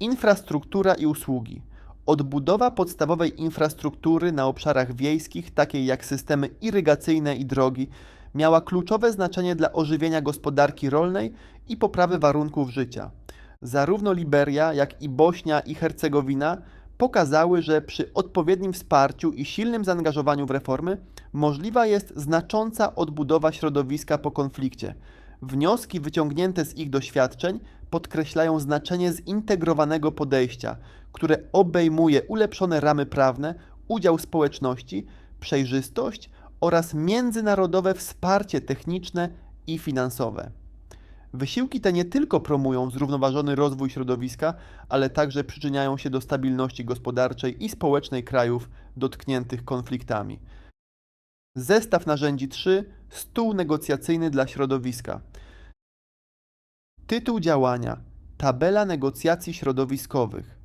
Infrastruktura i usługi. Odbudowa podstawowej infrastruktury na obszarach wiejskich, takiej jak systemy irygacyjne i drogi, miała kluczowe znaczenie dla ożywienia gospodarki rolnej i poprawy warunków życia. Zarówno Liberia, jak i Bośnia i Hercegowina pokazały, że przy odpowiednim wsparciu i silnym zaangażowaniu w reformy możliwa jest znacząca odbudowa środowiska po konflikcie. Wnioski wyciągnięte z ich doświadczeń podkreślają znaczenie zintegrowanego podejścia, które obejmuje ulepszone ramy prawne, udział społeczności, przejrzystość oraz międzynarodowe wsparcie techniczne i finansowe. Wysiłki te nie tylko promują zrównoważony rozwój środowiska, ale także przyczyniają się do stabilności gospodarczej i społecznej krajów dotkniętych konfliktami. Zestaw narzędzi 3 Stół negocjacyjny dla środowiska. Tytuł działania Tabela negocjacji środowiskowych.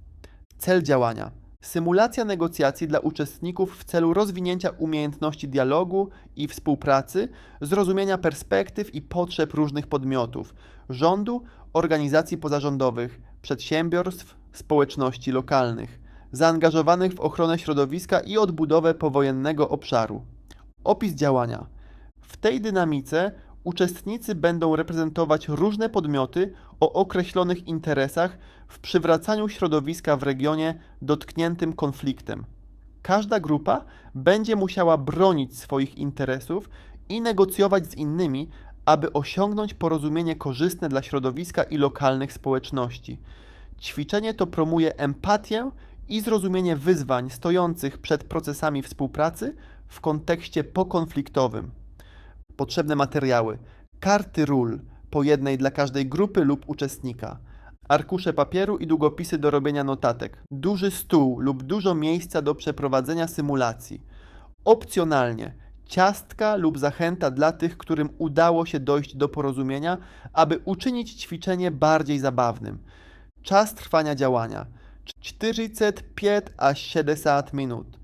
Cel działania Symulacja negocjacji dla uczestników w celu rozwinięcia umiejętności dialogu i współpracy, zrozumienia perspektyw i potrzeb różnych podmiotów rządu, organizacji pozarządowych, przedsiębiorstw, społeczności lokalnych, zaangażowanych w ochronę środowiska i odbudowę powojennego obszaru. Opis działania. W tej dynamice uczestnicy będą reprezentować różne podmioty o określonych interesach w przywracaniu środowiska w regionie dotkniętym konfliktem. Każda grupa będzie musiała bronić swoich interesów i negocjować z innymi, aby osiągnąć porozumienie korzystne dla środowiska i lokalnych społeczności. Ćwiczenie to promuje empatię i zrozumienie wyzwań stojących przed procesami współpracy w kontekście pokonfliktowym. Potrzebne materiały: karty ról, po jednej dla każdej grupy lub uczestnika, arkusze papieru i długopisy do robienia notatek, duży stół lub dużo miejsca do przeprowadzenia symulacji. Opcjonalnie ciastka lub zachęta dla tych, którym udało się dojść do porozumienia, aby uczynić ćwiczenie bardziej zabawnym. Czas trwania działania 45 aż 70 minut.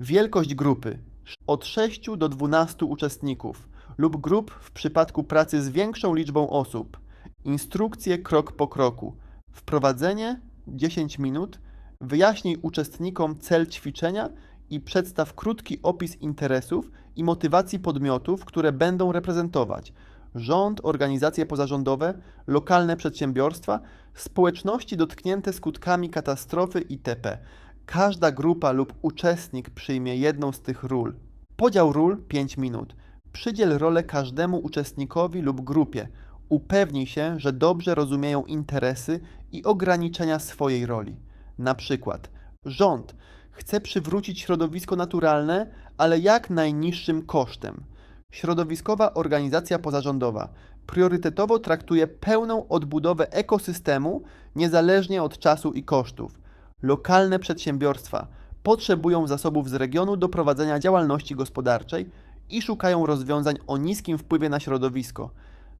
Wielkość grupy od 6 do 12 uczestników lub grup w przypadku pracy z większą liczbą osób. Instrukcje krok po kroku. Wprowadzenie 10 minut. Wyjaśnij uczestnikom cel ćwiczenia i przedstaw krótki opis interesów i motywacji podmiotów, które będą reprezentować rząd, organizacje pozarządowe, lokalne przedsiębiorstwa, społeczności dotknięte skutkami katastrofy itp. Każda grupa lub uczestnik przyjmie jedną z tych ról. Podział ról 5 minut. Przydziel rolę każdemu uczestnikowi lub grupie. Upewnij się, że dobrze rozumieją interesy i ograniczenia swojej roli. Na przykład, rząd chce przywrócić środowisko naturalne, ale jak najniższym kosztem. Środowiskowa organizacja pozarządowa priorytetowo traktuje pełną odbudowę ekosystemu niezależnie od czasu i kosztów. Lokalne przedsiębiorstwa potrzebują zasobów z regionu do prowadzenia działalności gospodarczej i szukają rozwiązań o niskim wpływie na środowisko.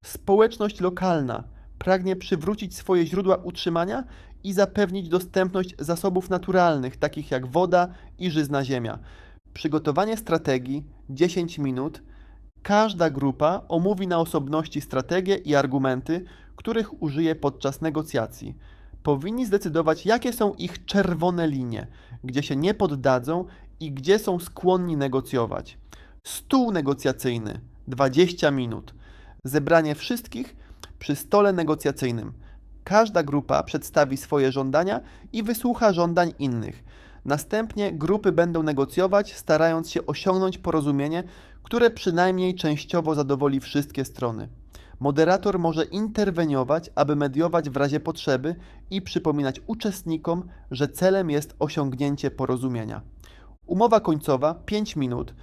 Społeczność lokalna pragnie przywrócić swoje źródła utrzymania i zapewnić dostępność zasobów naturalnych, takich jak woda i żyzna ziemia. Przygotowanie strategii 10 minut. Każda grupa omówi na osobności strategie i argumenty, których użyje podczas negocjacji. Powinni zdecydować, jakie są ich czerwone linie, gdzie się nie poddadzą i gdzie są skłonni negocjować. Stół negocjacyjny 20 minut. Zebranie wszystkich przy stole negocjacyjnym. Każda grupa przedstawi swoje żądania i wysłucha żądań innych. Następnie grupy będą negocjować, starając się osiągnąć porozumienie, które przynajmniej częściowo zadowoli wszystkie strony. Moderator może interweniować, aby mediować w razie potrzeby i przypominać uczestnikom, że celem jest osiągnięcie porozumienia. Umowa końcowa 5 minut.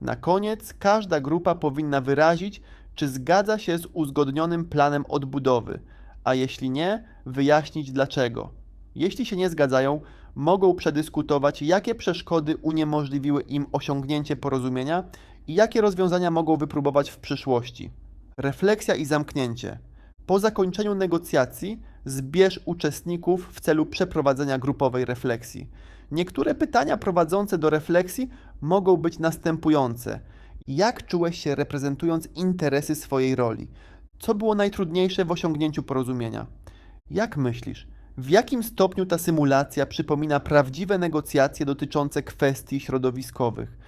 Na koniec każda grupa powinna wyrazić, czy zgadza się z uzgodnionym planem odbudowy, a jeśli nie, wyjaśnić dlaczego. Jeśli się nie zgadzają, mogą przedyskutować, jakie przeszkody uniemożliwiły im osiągnięcie porozumienia i jakie rozwiązania mogą wypróbować w przyszłości. Refleksja i zamknięcie. Po zakończeniu negocjacji zbierz uczestników w celu przeprowadzenia grupowej refleksji. Niektóre pytania prowadzące do refleksji mogą być następujące. Jak czułeś się reprezentując interesy swojej roli? Co było najtrudniejsze w osiągnięciu porozumienia? Jak myślisz, W jakim stopniu ta symulacja przypomina prawdziwe negocjacje dotyczące kwestii środowiskowych?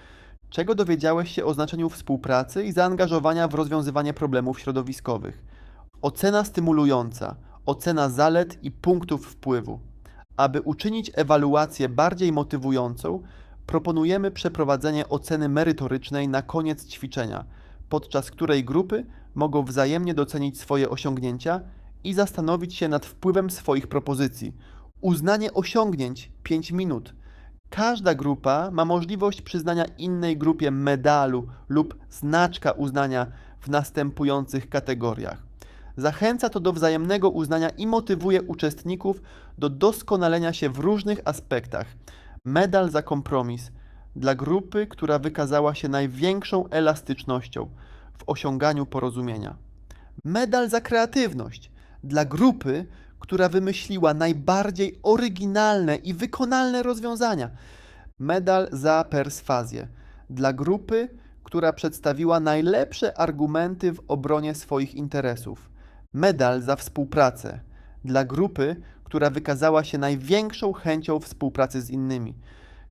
Czego dowiedziałeś się o znaczeniu współpracy i zaangażowania w rozwiązywanie problemów środowiskowych? Ocena stymulująca, ocena zalet i punktów wpływu. Aby uczynić ewaluację bardziej motywującą, proponujemy przeprowadzenie oceny merytorycznej na koniec ćwiczenia, podczas której grupy mogą wzajemnie docenić swoje osiągnięcia i zastanowić się nad wpływem swoich propozycji. Uznanie osiągnięć 5 minut. Każda grupa ma możliwość przyznania innej grupie medalu lub znaczka uznania w następujących kategoriach. Zachęca to do wzajemnego uznania i motywuje uczestników do doskonalenia się w różnych aspektach. Medal za kompromis dla grupy, która wykazała się największą elastycznością w osiąganiu porozumienia. Medal za kreatywność dla grupy, która wymyśliła najbardziej oryginalne i wykonalne rozwiązania. Medal za perswazję dla grupy, która przedstawiła najlepsze argumenty w obronie swoich interesów. Medal za współpracę dla grupy, która wykazała się największą chęcią współpracy z innymi.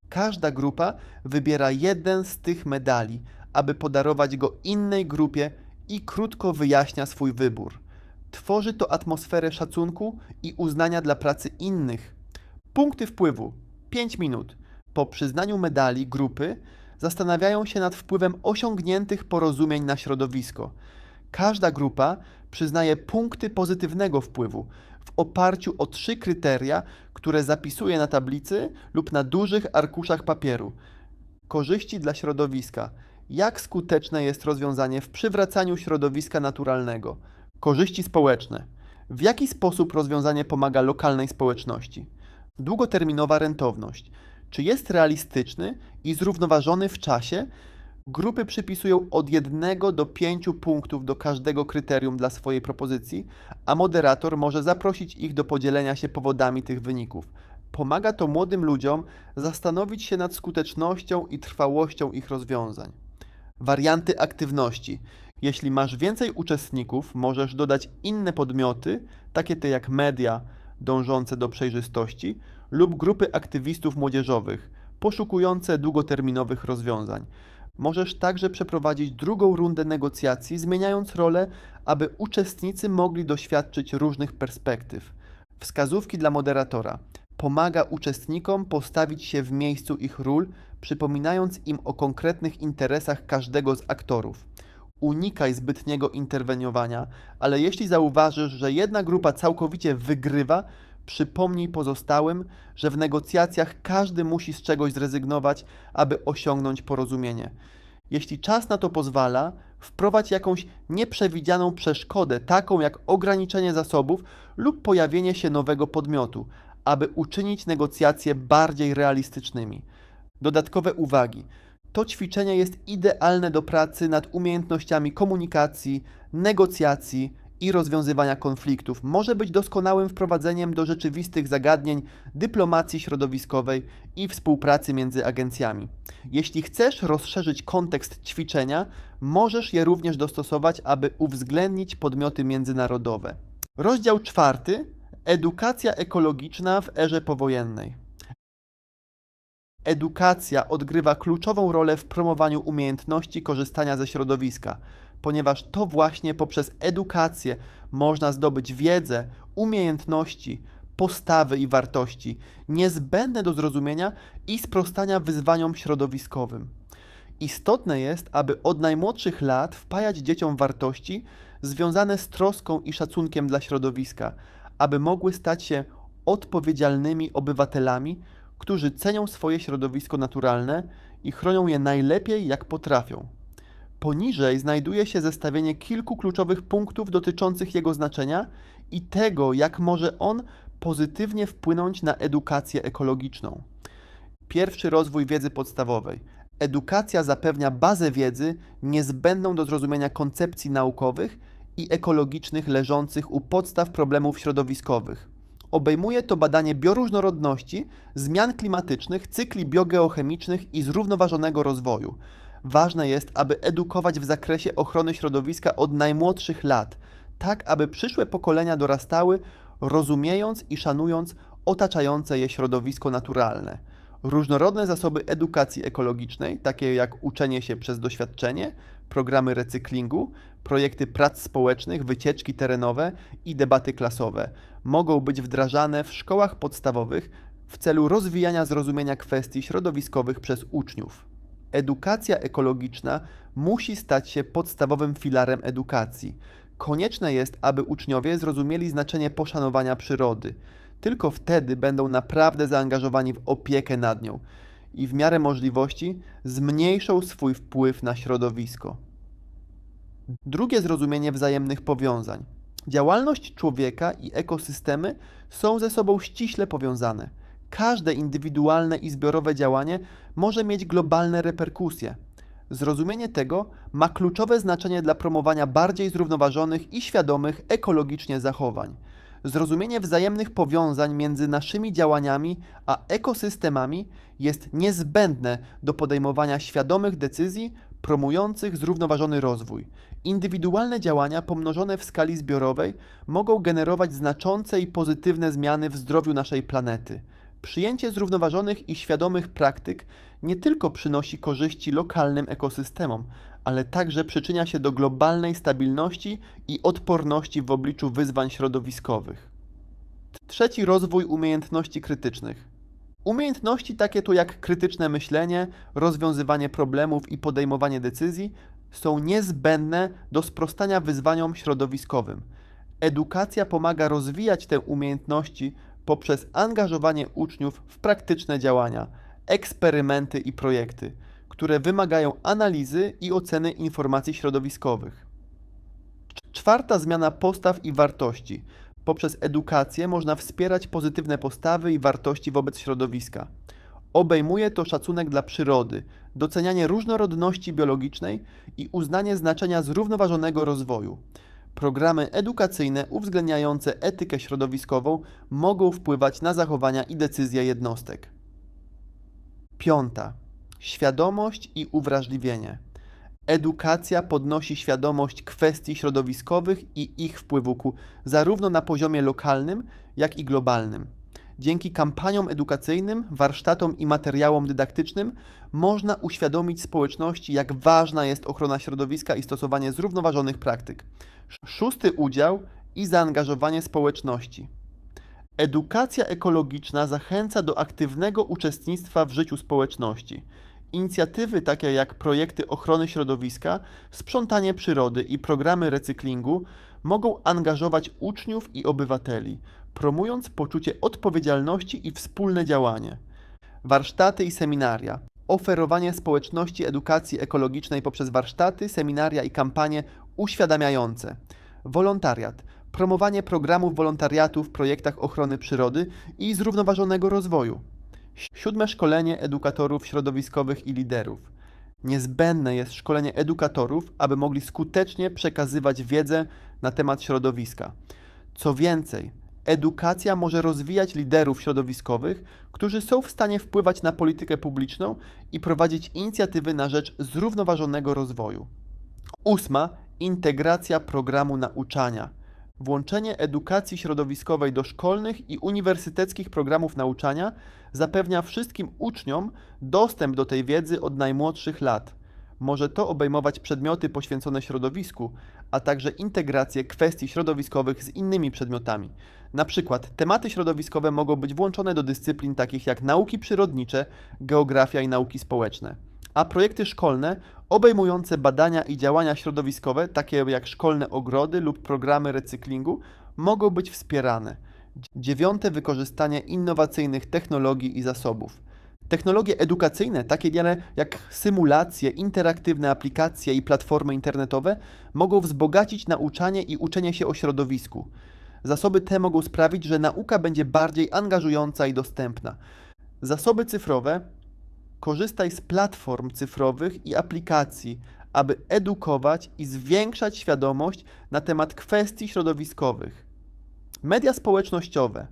Każda grupa wybiera jeden z tych medali, aby podarować go innej grupie i krótko wyjaśnia swój wybór. Tworzy to atmosferę szacunku i uznania dla pracy innych. Punkty wpływu 5 minut. Po przyznaniu medali grupy zastanawiają się nad wpływem osiągniętych porozumień na środowisko. Każda grupa przyznaje punkty pozytywnego wpływu w oparciu o trzy kryteria, które zapisuje na tablicy lub na dużych arkuszach papieru. Korzyści dla środowiska. Jak skuteczne jest rozwiązanie w przywracaniu środowiska naturalnego? Korzyści społeczne. W jaki sposób rozwiązanie pomaga lokalnej społeczności? Długoterminowa rentowność. Czy jest realistyczny i zrównoważony w czasie? Grupy przypisują od 1 do 5 punktów do każdego kryterium dla swojej propozycji, a moderator może zaprosić ich do podzielenia się powodami tych wyników. Pomaga to młodym ludziom zastanowić się nad skutecznością i trwałością ich rozwiązań. Warianty aktywności. Jeśli masz więcej uczestników, możesz dodać inne podmioty, takie te jak media dążące do przejrzystości lub grupy aktywistów młodzieżowych poszukujące długoterminowych rozwiązań. Możesz także przeprowadzić drugą rundę negocjacji, zmieniając rolę, aby uczestnicy mogli doświadczyć różnych perspektyw. Wskazówki dla moderatora. Pomaga uczestnikom postawić się w miejscu ich ról, przypominając im o konkretnych interesach każdego z aktorów. Unikaj zbytniego interweniowania, ale jeśli zauważysz, że jedna grupa całkowicie wygrywa, przypomnij pozostałym, że w negocjacjach każdy musi z czegoś zrezygnować, aby osiągnąć porozumienie. Jeśli czas na to pozwala, wprowadź jakąś nieprzewidzianą przeszkodę, taką jak ograniczenie zasobów lub pojawienie się nowego podmiotu, aby uczynić negocjacje bardziej realistycznymi. Dodatkowe uwagi. To ćwiczenie jest idealne do pracy nad umiejętnościami komunikacji, negocjacji i rozwiązywania konfliktów. Może być doskonałym wprowadzeniem do rzeczywistych zagadnień dyplomacji środowiskowej i współpracy między agencjami. Jeśli chcesz rozszerzyć kontekst ćwiczenia, możesz je również dostosować, aby uwzględnić podmioty międzynarodowe. Rozdział czwarty. Edukacja ekologiczna w erze powojennej. Edukacja odgrywa kluczową rolę w promowaniu umiejętności korzystania ze środowiska, ponieważ to właśnie poprzez edukację można zdobyć wiedzę, umiejętności, postawy i wartości niezbędne do zrozumienia i sprostania wyzwaniom środowiskowym. Istotne jest, aby od najmłodszych lat wpajać dzieciom wartości związane z troską i szacunkiem dla środowiska, aby mogły stać się odpowiedzialnymi obywatelami, którzy cenią swoje środowisko naturalne i chronią je najlepiej jak potrafią. Poniżej znajduje się zestawienie kilku kluczowych punktów dotyczących jego znaczenia i tego, jak może on pozytywnie wpłynąć na edukację ekologiczną. Pierwszy rozwój wiedzy podstawowej. Edukacja zapewnia bazę wiedzy niezbędną do zrozumienia koncepcji naukowych i ekologicznych leżących u podstaw problemów środowiskowych. Obejmuje to badanie bioróżnorodności, zmian klimatycznych, cykli biogeochemicznych i zrównoważonego rozwoju. Ważne jest, aby edukować w zakresie ochrony środowiska od najmłodszych lat, tak aby przyszłe pokolenia dorastały rozumiejąc i szanując otaczające je środowisko naturalne. Różnorodne zasoby edukacji ekologicznej, takie jak uczenie się przez doświadczenie, programy recyklingu, projekty prac społecznych, wycieczki terenowe i debaty klasowe, mogą być wdrażane w szkołach podstawowych w celu rozwijania zrozumienia kwestii środowiskowych przez uczniów. Edukacja ekologiczna musi stać się podstawowym filarem edukacji. Konieczne jest, aby uczniowie zrozumieli znaczenie poszanowania przyrody. Tylko wtedy będą naprawdę zaangażowani w opiekę nad nią i w miarę możliwości zmniejszą swój wpływ na środowisko. Drugie zrozumienie wzajemnych powiązań. Działalność człowieka i ekosystemy są ze sobą ściśle powiązane. Każde indywidualne i zbiorowe działanie może mieć globalne reperkusje. Zrozumienie tego ma kluczowe znaczenie dla promowania bardziej zrównoważonych i świadomych ekologicznie zachowań. Zrozumienie wzajemnych powiązań między naszymi działaniami a ekosystemami jest niezbędne do podejmowania świadomych decyzji promujących zrównoważony rozwój. Indywidualne działania pomnożone w skali zbiorowej mogą generować znaczące i pozytywne zmiany w zdrowiu naszej planety. Przyjęcie zrównoważonych i świadomych praktyk nie tylko przynosi korzyści lokalnym ekosystemom, ale także przyczynia się do globalnej stabilności i odporności w obliczu wyzwań środowiskowych. Trzeci rozwój umiejętności krytycznych. Umiejętności takie tu jak krytyczne myślenie, rozwiązywanie problemów i podejmowanie decyzji są niezbędne do sprostania wyzwaniom środowiskowym. Edukacja pomaga rozwijać te umiejętności poprzez angażowanie uczniów w praktyczne działania, eksperymenty i projekty, które wymagają analizy i oceny informacji środowiskowych. Czwarta zmiana postaw i wartości. Poprzez edukację można wspierać pozytywne postawy i wartości wobec środowiska. Obejmuje to szacunek dla przyrody, docenianie różnorodności biologicznej i uznanie znaczenia zrównoważonego rozwoju. Programy edukacyjne uwzględniające etykę środowiskową mogą wpływać na zachowania i decyzje jednostek. Piąta. Świadomość i uwrażliwienie. Edukacja podnosi świadomość kwestii środowiskowych i ich wpływu ku zarówno na poziomie lokalnym, jak i globalnym. Dzięki kampaniom edukacyjnym, warsztatom i materiałom dydaktycznym można uświadomić społeczności, jak ważna jest ochrona środowiska i stosowanie zrównoważonych praktyk. Szósty udział i zaangażowanie społeczności. Edukacja ekologiczna zachęca do aktywnego uczestnictwa w życiu społeczności. Inicjatywy takie jak projekty ochrony środowiska, sprzątanie przyrody i programy recyklingu mogą angażować uczniów i obywateli, promując poczucie odpowiedzialności i wspólne działanie. Warsztaty i seminaria. Oferowanie społeczności edukacji ekologicznej poprzez warsztaty, seminaria i kampanie uświadamiające. Wolontariat. Promowanie programów wolontariatu w projektach ochrony przyrody i zrównoważonego rozwoju. Siódme szkolenie edukatorów środowiskowych i liderów. Niezbędne jest szkolenie edukatorów, aby mogli skutecznie przekazywać wiedzę na temat środowiska. Co więcej, edukacja może rozwijać liderów środowiskowych, którzy są w stanie wpływać na politykę publiczną i prowadzić inicjatywy na rzecz zrównoważonego rozwoju. Ósma integracja programu nauczania. Włączenie edukacji środowiskowej do szkolnych i uniwersyteckich programów nauczania zapewnia wszystkim uczniom dostęp do tej wiedzy od najmłodszych lat. Może to obejmować przedmioty poświęcone środowisku, a także integrację kwestii środowiskowych z innymi przedmiotami. Na przykład tematy środowiskowe mogą być włączone do dyscyplin takich jak nauki przyrodnicze, geografia i nauki społeczne. A projekty szkolne obejmujące badania i działania środowiskowe, takie jak szkolne ogrody lub programy recyklingu, mogą być wspierane. Dziewiąte wykorzystanie innowacyjnych technologii i zasobów. Technologie edukacyjne, takie jak symulacje, interaktywne aplikacje i platformy internetowe, mogą wzbogacić nauczanie i uczenie się o środowisku. Zasoby te mogą sprawić, że nauka będzie bardziej angażująca i dostępna. Zasoby cyfrowe korzystaj z platform cyfrowych i aplikacji, aby edukować i zwiększać świadomość na temat kwestii środowiskowych. Media społecznościowe,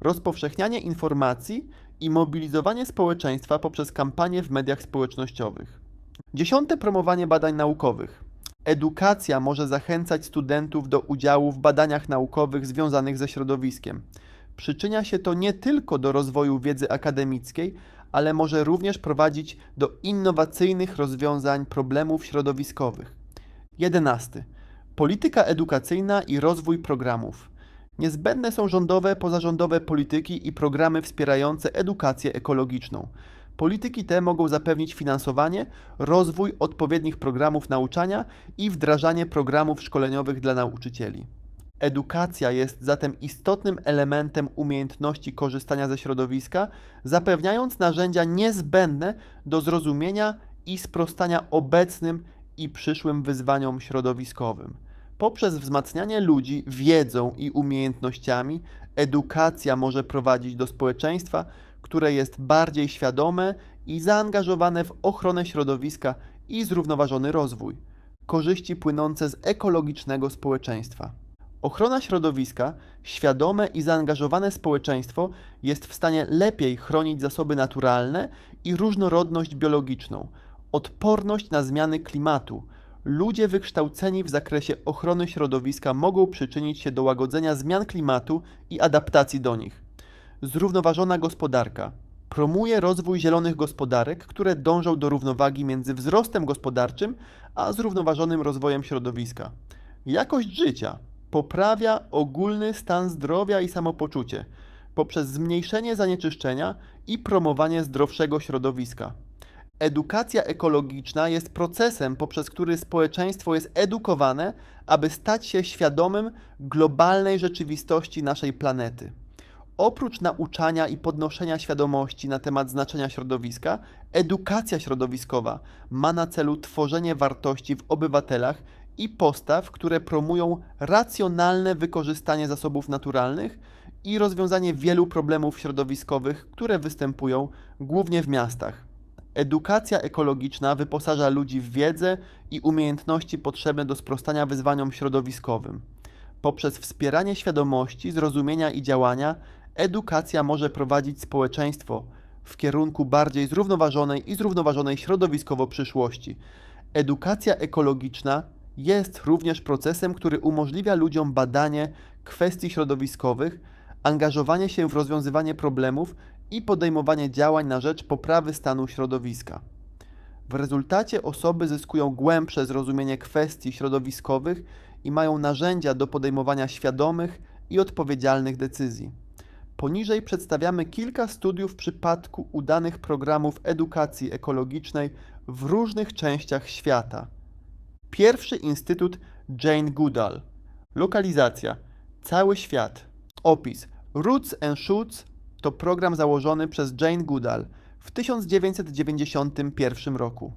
rozpowszechnianie informacji i mobilizowanie społeczeństwa poprzez kampanie w mediach społecznościowych. Dziesiąte promowanie badań naukowych. Edukacja może zachęcać studentów do udziału w badaniach naukowych związanych ze środowiskiem. Przyczynia się to nie tylko do rozwoju wiedzy akademickiej, ale może również prowadzić do innowacyjnych rozwiązań problemów środowiskowych. 11. Polityka edukacyjna i rozwój programów. Niezbędne są rządowe, pozarządowe polityki i programy wspierające edukację ekologiczną. Polityki te mogą zapewnić finansowanie, rozwój odpowiednich programów nauczania i wdrażanie programów szkoleniowych dla nauczycieli. Edukacja jest zatem istotnym elementem umiejętności korzystania ze środowiska, zapewniając narzędzia niezbędne do zrozumienia i sprostania obecnym i przyszłym wyzwaniom środowiskowym. Poprzez wzmacnianie ludzi wiedzą i umiejętnościami, edukacja może prowadzić do społeczeństwa, które jest bardziej świadome i zaangażowane w ochronę środowiska i zrównoważony rozwój. Korzyści płynące z ekologicznego społeczeństwa. Ochrona środowiska, świadome i zaangażowane społeczeństwo jest w stanie lepiej chronić zasoby naturalne i różnorodność biologiczną, odporność na zmiany klimatu. Ludzie wykształceni w zakresie ochrony środowiska mogą przyczynić się do łagodzenia zmian klimatu i adaptacji do nich. Zrównoważona gospodarka promuje rozwój zielonych gospodarek, które dążą do równowagi między wzrostem gospodarczym a zrównoważonym rozwojem środowiska. Jakość życia poprawia ogólny stan zdrowia i samopoczucie poprzez zmniejszenie zanieczyszczenia i promowanie zdrowszego środowiska. Edukacja ekologiczna jest procesem, poprzez który społeczeństwo jest edukowane, aby stać się świadomym globalnej rzeczywistości naszej planety. Oprócz nauczania i podnoszenia świadomości na temat znaczenia środowiska, edukacja środowiskowa ma na celu tworzenie wartości w obywatelach i postaw, które promują racjonalne wykorzystanie zasobów naturalnych i rozwiązanie wielu problemów środowiskowych, które występują głównie w miastach. Edukacja ekologiczna wyposaża ludzi w wiedzę i umiejętności potrzebne do sprostania wyzwaniom środowiskowym. Poprzez wspieranie świadomości, zrozumienia i działania, edukacja może prowadzić społeczeństwo w kierunku bardziej zrównoważonej i zrównoważonej środowiskowo przyszłości. Edukacja ekologiczna jest również procesem, który umożliwia ludziom badanie kwestii środowiskowych, angażowanie się w rozwiązywanie problemów i podejmowanie działań na rzecz poprawy stanu środowiska. W rezultacie osoby zyskują głębsze zrozumienie kwestii środowiskowych i mają narzędzia do podejmowania świadomych i odpowiedzialnych decyzji. Poniżej przedstawiamy kilka studiów w przypadku udanych programów edukacji ekologicznej w różnych częściach świata. Pierwszy Instytut Jane Goodall. Lokalizacja: Cały świat. Opis: Roots and Shoots to program założony przez Jane Goodall w 1991 roku.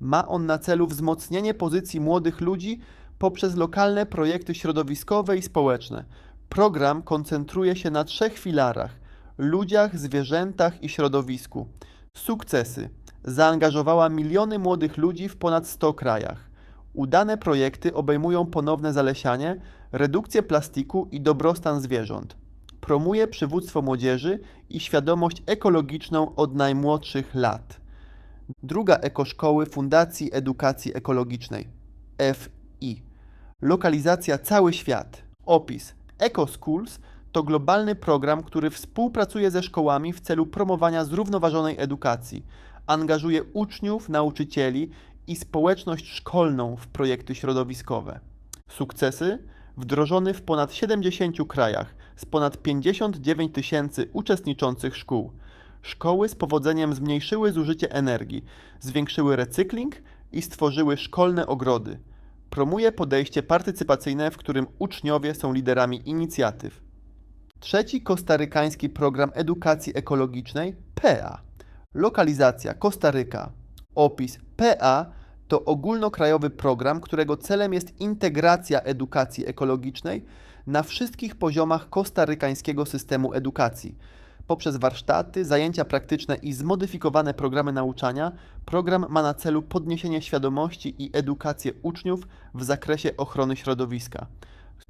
Ma on na celu wzmocnienie pozycji młodych ludzi poprzez lokalne projekty środowiskowe i społeczne. Program koncentruje się na trzech filarach: ludziach, zwierzętach i środowisku. Sukcesy. Zaangażowała miliony młodych ludzi w ponad 100 krajach. Udane projekty obejmują ponowne zalesianie, redukcję plastiku i dobrostan zwierząt. Promuje przywództwo młodzieży i świadomość ekologiczną od najmłodszych lat. Druga ekoszkoły Fundacji Edukacji Ekologicznej FI. Lokalizacja cały świat. Opis. EcoSchools to globalny program, który współpracuje ze szkołami w celu promowania zrównoważonej edukacji. Angażuje uczniów, nauczycieli i społeczność szkolną w projekty środowiskowe. Sukcesy wdrożony w ponad 70 krajach z ponad 59 tysięcy uczestniczących szkół. Szkoły z powodzeniem zmniejszyły zużycie energii, zwiększyły recykling i stworzyły szkolne ogrody. Promuje podejście partycypacyjne, w którym uczniowie są liderami inicjatyw. Trzeci kostarykański program edukacji ekologicznej PEA. Lokalizacja Kostaryka. Opis PA to ogólnokrajowy program, którego celem jest integracja edukacji ekologicznej na wszystkich poziomach kostarykańskiego systemu edukacji. Poprzez warsztaty, zajęcia praktyczne i zmodyfikowane programy nauczania, program ma na celu podniesienie świadomości i edukację uczniów w zakresie ochrony środowiska.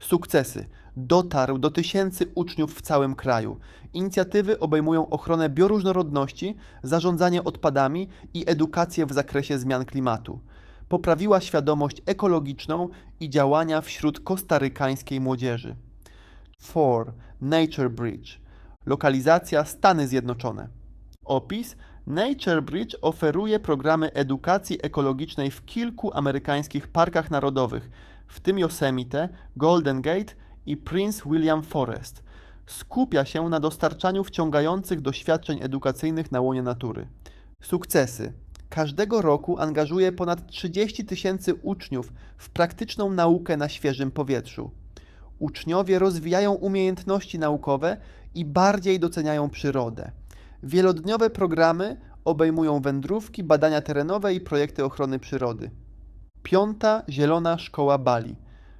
Sukcesy. Dotarł do tysięcy uczniów w całym kraju. Inicjatywy obejmują ochronę bioróżnorodności, zarządzanie odpadami i edukację w zakresie zmian klimatu. poprawiła świadomość ekologiczną i działania wśród kostarykańskiej młodzieży. 4. Nature Bridge. Lokalizacja Stany Zjednoczone. Opis. Nature Bridge oferuje programy edukacji ekologicznej w kilku amerykańskich parkach narodowych, w tym Yosemite, Golden Gate i Prince William Forest. Skupia się na dostarczaniu wciągających doświadczeń edukacyjnych na łonie natury. Sukcesy. Każdego roku angażuje ponad 30 tysięcy uczniów w praktyczną naukę na świeżym powietrzu. Uczniowie rozwijają umiejętności naukowe i bardziej doceniają przyrodę. Wielodniowe programy obejmują wędrówki, badania terenowe i projekty ochrony przyrody. Piąta Zielona Szkoła Bali.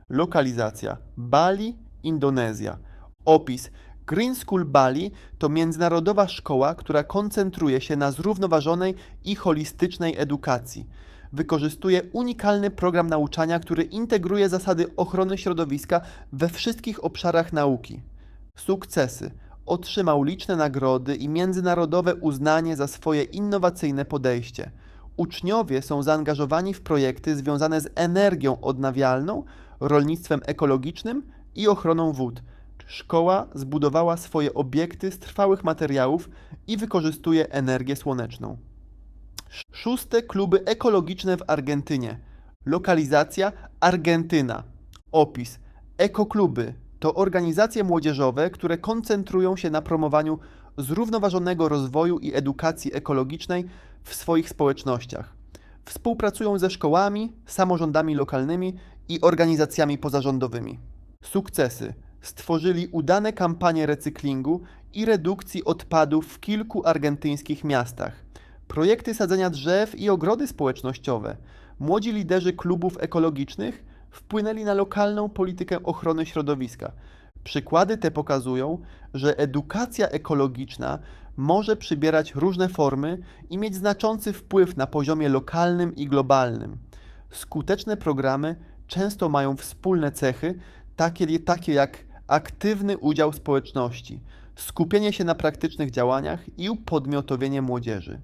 Lokalizacja Bali, Indonezja. Opis Green School Bali to międzynarodowa szkoła, która koncentruje się na zrównoważonej i holistycznej edukacji. Wykorzystuje unikalny program nauczania, który integruje zasady ochrony środowiska we wszystkich obszarach nauki. Sukcesy. Otrzymał liczne nagrody i międzynarodowe uznanie za swoje innowacyjne podejście. Uczniowie są zaangażowani w projekty związane z energią odnawialną, rolnictwem ekologicznym i ochroną wód. Szkoła zbudowała swoje obiekty z trwałych materiałów i wykorzystuje energię słoneczną. Szóste kluby ekologiczne w Argentynie. Lokalizacja Argentyna. Opis. Ekokluby to organizacje młodzieżowe, które koncentrują się na promowaniu zrównoważonego rozwoju i edukacji ekologicznej w swoich społecznościach. Współpracują ze szkołami, samorządami lokalnymi i organizacjami pozarządowymi. Sukcesy. Stworzyli udane kampanie recyklingu i redukcji odpadów w kilku argentyńskich miastach. Projekty sadzenia drzew i ogrody społecznościowe. Młodzi liderzy klubów ekologicznych wpłynęli na lokalną politykę ochrony środowiska. Przykłady te pokazują, że edukacja ekologiczna może przybierać różne formy i mieć znaczący wpływ na poziomie lokalnym i globalnym. Skuteczne programy często mają wspólne cechy, takie, takie jak aktywny udział społeczności, skupienie się na praktycznych działaniach i upodmiotowienie młodzieży.